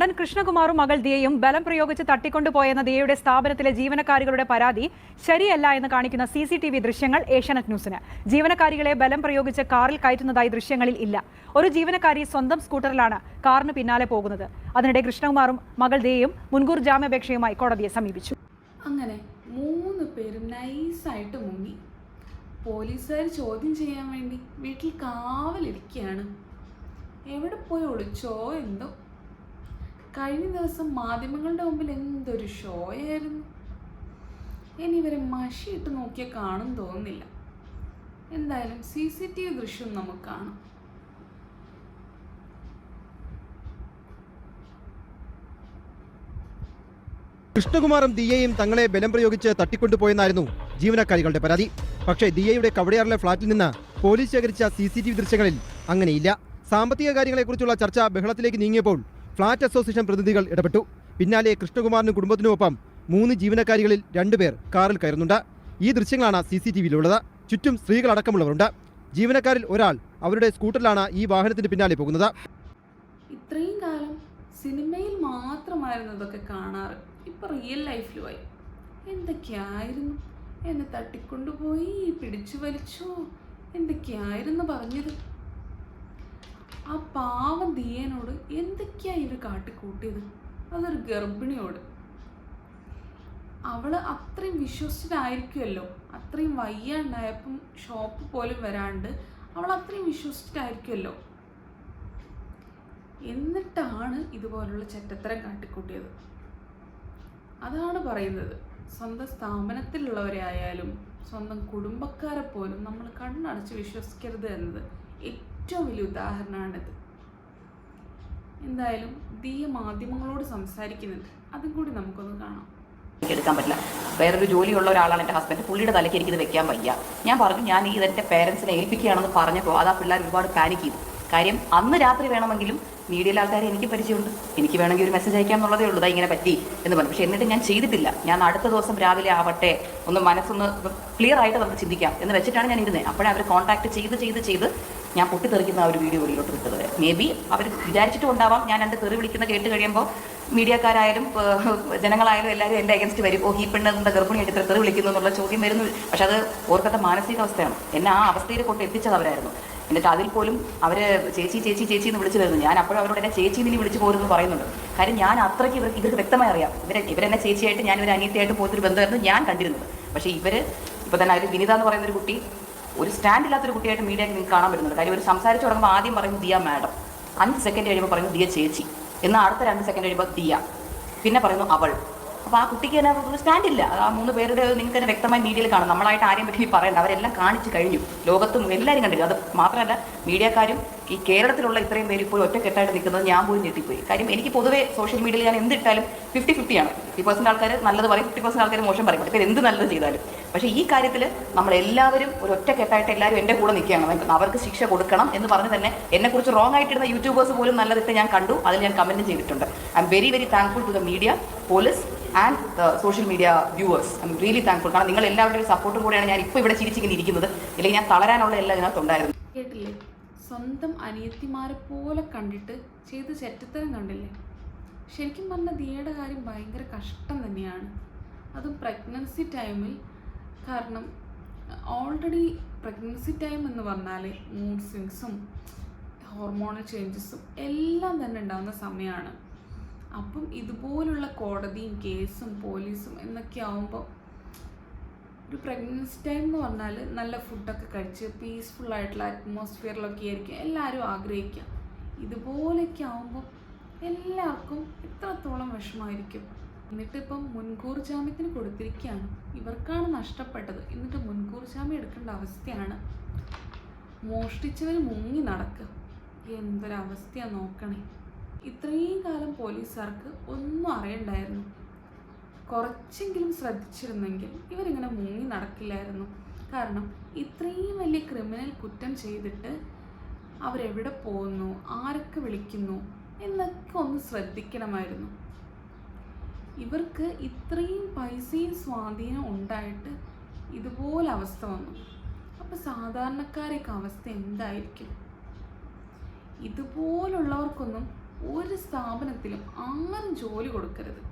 നടൻ കൃഷ്ണകുമാറും മകൾ ദിയയും ബലം പ്രയോഗിച്ച് തട്ടിക്കൊണ്ടുപോയെന്ന ദിയയുടെ സ്ഥാപനത്തിലെ ജീവനക്കാരികളുടെ പരാതി ശരിയല്ല എന്ന് കാണിക്കുന്ന സി സി ടി വി ദൃശ്യങ്ങൾ ഏഷ്യാനെറ്റ് ന്യൂസിന്. ജീവനക്കാരികളെ ബലം പ്രയോഗിച്ച് കാറിൽ കയറ്റുന്നതായി ദൃശ്യങ്ങളിൽ ഇല്ല. ഒരു ജീവനക്കാരി സ്വന്തം സ്കൂട്ടറിലാണ് കാറിന് പിന്നാലെ പോകുന്നത്. അതിനിടെ കൃഷ്ണകുമാറും മകൾ ദിയയും മുൻകൂർ ജാമ്യാപേക്ഷയുമായി കോടതിയെ സമീപിച്ചു. അങ്ങനെ മൂന്ന് പേരും നൈസായിട്ട് മുങ്ങി. പോലീസുകാർ ചോദ്യം ചെയ്യാൻ വേണ്ടി വീട്ടിൽ കാവലിരിക്കുകയാണ്. എവിടെ പോയി ഒളിച്ചോ എന്തോ കഴിഞ്ഞ ദിവസം മാധ്യമങ്ങളുടെ മുമ്പിൽ എന്തൊരു ഷോയായിരുന്നു ഇനി ഇവരെ മഷിയിട്ട് നോക്കിയാൽ കാണും തോന്നുന്നില്ല. എന്തായാലും സി സി ടി വി ദൃശ്യം നമുക്ക് കാണാം. കൃഷ്ണകുമാറും ദിയയും തങ്ങളെ ബലം പ്രയോഗിച്ച് തട്ടിക്കൊണ്ടുപോയെന്നായിരുന്നു ജീവനക്കാരികളുടെ പരാതി. പക്ഷേ ദിയയുടെ കവടയാറിലെ ഫ്ളാറ്റിൽ നിന്ന് പോലീസ് ശേഖരിച്ച സി സി ടി വി ദൃശ്യങ്ങളിൽ അങ്ങനെയില്ല. സാമ്പത്തിക കാര്യങ്ങളെക്കുറിച്ചുള്ള ചർച്ച ബഹളത്തിലേക്ക് നീങ്ങിയപ്പോൾ ഫ്ളാറ്റ് അസോസിയേഷൻ പ്രതിനിധികൾ ഇടപെട്ടു. പിന്നാലെ കൃഷ്ണകുമാറിനും കുടുംബത്തിനുമൊപ്പം മൂന്ന് ജീവനക്കാരികളിൽ രണ്ടുപേർ കാറിൽ കയറുന്നുണ്ട്. ഈ ദൃശ്യങ്ങളാണ് സി സി ടി വിയിലുള്ളത്. ചുറ്റും സ്ത്രീകളടക്കമുള്ളവരുണ്ട്. ജീവനക്കാരിൽ ഒരാൾ അവരുടെ സ്കൂട്ടറിലാണ് ഈ വാഹനത്തിന് പിന്നാലെ പോകുന്നത്. ഇത്രയും കാലം സിനിമയിൽ മാത്രമായിരുന്നു ഇതൊക്കെ കാണാറ്. ഇപ്പൊ റിയൽ ലൈഫിലുമായി എന്തൊക്കെയായിരുന്നു? എന്നെ തട്ടിക്കൊണ്ടുപോയി പിടിച്ചു വലിച്ചു. എന്തൊക്കെയായിരുന്നു പറഞ്ഞത്? ആ പാവം ദിയനോട് എന്തൊക്കെയാ ഇവർ കാട്ടിക്കൂട്ടിയത്? അതൊരു ഗർഭിണിയോട്. അവൾ അത്രയും വിശ്വസിച്ചിട്ടായിരിക്കുമല്ലോ. അത്രയും വയ്യാണ്ടായപ്പം ഷോപ്പ് പോലും വരാണ്ട് അവൾ അത്രയും വിശ്വസിച്ചിട്ടായിരിക്കുമല്ലോ. എന്നിട്ടാണ് ഇതുപോലുള്ള ചെറ്റത്തരം കാട്ടിക്കൂട്ടിയത്. അതാണ് പറയുന്നത്. സ്വന്തം സ്ഥാപനത്തിലുള്ളവരെ ആയാലും സ്വന്തം കുടുംബക്കാരെ പോലും നമ്മൾ കണ്ണടച്ച് വിശ്വസിക്കരുത് എന്നത്. ഏറ്റവും വലിയ ഉദാഹരണമാണിത്. എന്തായാലും ദീയ മാധ്യമങ്ങളോട് സംസാരിക്കുന്നുണ്ട് അതും കൂടി നമുക്കൊന്ന് കാണാം. എടുക്കാൻ പറ്റില്ല. വേറൊരു ജോലിയുള്ള ഒരാളാണ് എന്റെ ഹസ്ബൻഡ് പുള്ളിയുടെ തലയ്ക്ക് എനിക്കിത് വെക്കാൻ വയ്യ. ഞാൻ പറഞ്ഞു ഞാൻ ഈ ഇതെന്റെ പേരൻസിനെ ഏൽപ്പിക്കുകയാണെന്ന് പറഞ്ഞപ്പോൾ അത് ആ പിള്ളേർ ഒരുപാട് പാനിക് ചെയ്തു. കാര്യം അന്ന് രാത്രി വേണമെങ്കിലും മീഡിയയിലെ ആൾക്കാരെ എനിക്ക് പരിചയമുണ്ട്. എനിക്ക് വേണമെങ്കിൽ ഒരു മെസ്സേജ് അയക്കാം എന്നുള്ളതേ ഉള്ളൂ. ഇങ്ങനെ പറ്റി എന്ന് പറഞ്ഞു. പക്ഷേ എന്നിട്ട് ഞാൻ ചെയ്തിട്ടില്ല. ഞാൻ അടുത്ത ദിവസം രാവിലെ ആവട്ടെ ഒന്ന് മനസ്സൊന്ന് ക്ലിയർ ആയിട്ട് നമുക്ക് ചിന്തിക്കാം എന്ന് വെച്ചിട്ടാണ് ഞാൻ ഇരുന്നത്. അപ്പോഴേ അവർ കോൺടാക്ട് ചെയ്ത് ചെയ്ത് ചെയ്ത് ഞാൻ പൊട്ടിത്തെറിക്കുന്ന ആ ഒരു വീഡിയോ വെളിയിലോട്ട് വിട്ടത് മേ ബി അവർ വിചാരിച്ചിട്ടും ഉണ്ടാവാം ഞാൻ എന്റെ തെറി വിളിക്കുന്ന കേട്ട് കഴിയുമ്പോൾ മീഡിയക്കാരായാലും ജനങ്ങളായാലും എല്ലാവരും എന്റെ അഗൻസ്റ്റ് വരും. ഓ ഈ പെണ്ണ് എന്താ ഗർഭിണിയായിട്ട് തെറി വിളിക്കുന്നു എന്നുള്ള ചോദ്യം വരുന്നു. പക്ഷെ അത് ഓർക്കത്തെ മാനസികാവസ്ഥയാണ് എന്നെ ആ അവസ്ഥയിൽ കൊണ്ട് എത്തിച്ചത് അവരായിരുന്നു. എന്നിട്ട് അതിൽ പോലും അവർ ചേച്ചി ചേച്ചി ചേച്ചി എന്ന് വിളിച്ചു വരുന്നു. ഞാൻ അപ്പോഴും അവരോട് എന്നെ ചേച്ചി എന്ന് വിളിച്ചു പോരുന്നു പറയുന്നുണ്ട്. കാര്യം ഞാൻ അത്രയ്ക്ക് ഇവർക്ക് ഇവർക്ക് വ്യക്തമായി അറിയാം. ഇവരെ ഇവരെന്നെ ചേച്ചിയായിട്ട് ഞാൻ ഇവരെ അനിയത്തിയായിട്ട് പോകുന്നൊരു ബന്ധമായിരുന്നു ഞാൻ കണ്ടിരുന്നത്. പക്ഷേ ഇവർ ഇപ്പോൾ തന്നെ അവർ വിനിത എന്ന് പറയുന്നൊരു കുട്ടി ഒരു സ്റ്റാൻഡ് ഇല്ലാത്തൊരു കുട്ടിയായിട്ട് മീഡിയ നിങ്ങൾക്ക് കാണാൻ പറ്റുന്നുണ്ട്. കാര്യം ഒരു സംസാരിച്ച് തുടങ്ങുമ്പോൾ ആദ്യം പറയുന്നത് ദിയ മാഡം അഞ്ച് സെക്കൻഡ് കഴിയുമ്പോൾ പറയുന്നു ദിയ ചേച്ചി. എന്നാൽ അടുത്ത രണ്ട് സെക്കൻഡ് കഴിയുമ്പോൾ ദിയ. പിന്നെ പറയുന്നു അവൾ. അപ്പോൾ ആ കുട്ടിക്ക് തന്നെ ഒരു സ്റ്റാൻഡ് ഇല്ല. ആ മൂന്ന് പേരുടെ നിങ്ങൾക്ക് തന്നെ വ്യക്തമായി മീഡിയയിൽ കാണും. നമ്മളായിട്ട് ആരെയും പറ്റി പറയണ്ട. അവരെല്ലാം കാണിച്ചു കഴിഞ്ഞു. ലോകത്തും എല്ലാവരും കണ്ടില്ല. അത് മാത്രമല്ല മീഡിയക്കാരും ഈ കേരളത്തിലുള്ള ഇത്രയും പേര് ഇപ്പോൾ ഒറ്റക്കെട്ടായിട്ട് നിൽക്കുന്നത് ഞാൻ പോലും ഞെട്ടിപ്പോയി. കാര്യം എനിക്ക് പൊതുവേ സോഷ്യൽ മീഡിയയിൽ ഞാൻ എന്തിട്ടാലും ഫിഫ്റ്റി ഫിഫ്റ്റിയാണ് ഫിഫ്റ്റി പെർസെന്റ് ആൾക്കാർ നല്ലത് പറയും ഫിഫ്റ്റി പെർസെന്റ് ആൾക്കാർ മോശം പറയും. പക്ഷേ എന്ത് നല്ലത് ചെയ്താലും. പക്ഷേ ഈ കാര്യത്തിൽ നമ്മളെല്ലാവരും ഒരു ഒറ്റക്കെട്ടായിട്ട് എല്ലാവരും എന്റെ കൂടെ നിൽക്കുകയാണ്. അവർക്ക് ശിക്ഷ കൊടുക്കണം എന്ന് പറഞ്ഞ് തന്നെ എന്നെക്കുറിച്ച് റോങ് ആയിട്ടിരുന്ന യൂട്യൂബേഴ്സ് പോലും നല്ലതിട്ട് ഞാൻ കണ്ടു. അതിൽ ഞാൻ കമന്റ് ചെയ്തിട്ടുണ്ട്. I am very very thankful to the media police and the social media viewers I am really thankful കാരണം നിങ്ങൾ എല്ലാവരുടെയും സപ്പോർട്ടും കൂടെയാണ് ഞാൻ ഇപ്പോൾ ഇവിടെ ചിരിച്ചിങ്ങനെ ഇരിക്കുന്നത് ഇല്ലെങ്കിൽ ഞാൻ തളരാനുള്ള എല്ലാം ഇതിനകത്തുണ്ടായിരുന്നു കേട്ടില്ലേ? സ്വന്തം അനിയത്തിമാരെ പോലെ കണ്ടിട്ട് ചെയ്ത് ചെറ്റത്തരം കണ്ടില്ലേ? ശരിക്കും പറഞ്ഞ ദിയയുടെ കാര്യം ഭയങ്കര കഷ്ടം തന്നെയാണ്. അതും പ്രഗ്നൻസി ടൈമിൽ കാരണം ഓൾറെഡി പ്രഗ്നൻസി ടൈം എന്ന് പറഞ്ഞാൽ മൂഡ് സ്വിങ്സും ഹോർമോണൽ ചേഞ്ചസും എല്ലാം തന്നെ ഉണ്ടാകുന്ന സമയമാണ് അപ്പം ഇതുപോലുള്ള കോടതിയും കേസും പോലീസും എന്നൊക്കെ ആവുമ്പോൾ ഒരു പ്രഗ്നൻസി ടൈം എന്ന് പറഞ്ഞാൽ നല്ല ഫുഡൊക്കെ കഴിച്ച് പീസ്ഫുൾ ആയിട്ടുള്ള അറ്റ്മോസ്ഫിയറിലൊക്കെ ആയിരിക്കും. എല്ലാവരും ആഗ്രഹിക്കുക ഇതുപോലെയൊക്കെ ആവുമ്പോൾ എല്ലാവർക്കും എത്രത്തോളം വിഷമമായിരിക്കും. എന്നിട്ട് ഇപ്പം മുൻകൂർ ജാമ്യത്തിന് കൊടുത്തിരിക്കുകയാണ്. ഇവർക്കാണ് നഷ്ടപ്പെട്ടത്. എന്നിട്ട് മുൻകൂർ ജാമ്യം എടുക്കേണ്ട അവസ്ഥയാണ് മോഷ്ടിച്ചവർ മുങ്ങി നടക്കുക. എന്തൊരവസ്ഥയാണ് നോക്കണേ. ഇത്രയും കാലം പോലീസുകാർക്ക് ഒന്നും അറിയണ്ടായിരുന്നു. കുറച്ചെങ്കിലും ശ്രദ്ധിച്ചിരുന്നെങ്കിൽ ഇവരിങ്ങനെ മുങ്ങി നടക്കില്ലായിരുന്നു. കാരണം ഇത്രയും വലിയ ക്രിമിനൽ കുറ്റം ചെയ്തിട്ട് അവരെവിടെ പോകുന്നു ആരൊക്കെ വിളിക്കുന്നു എന്നൊക്കെ ഒന്ന് ശ്രദ്ധിക്കണമായിരുന്നു. ഇവർക്ക് ഇത്രയും പൈസയും സ്വാധീനം ഉണ്ടായിട്ട് ഇതുപോലെ അവസ്ഥ വന്നു. അപ്പോൾ സാധാരണക്കാരെയൊക്കെ അവസ്ഥ എന്തായിരിക്കും? ഇതുപോലുള്ളവർക്കൊന്നും ഒരു സ്ഥാപനത്തിലും ആരും ജോലി കൊടുക്കരുത്.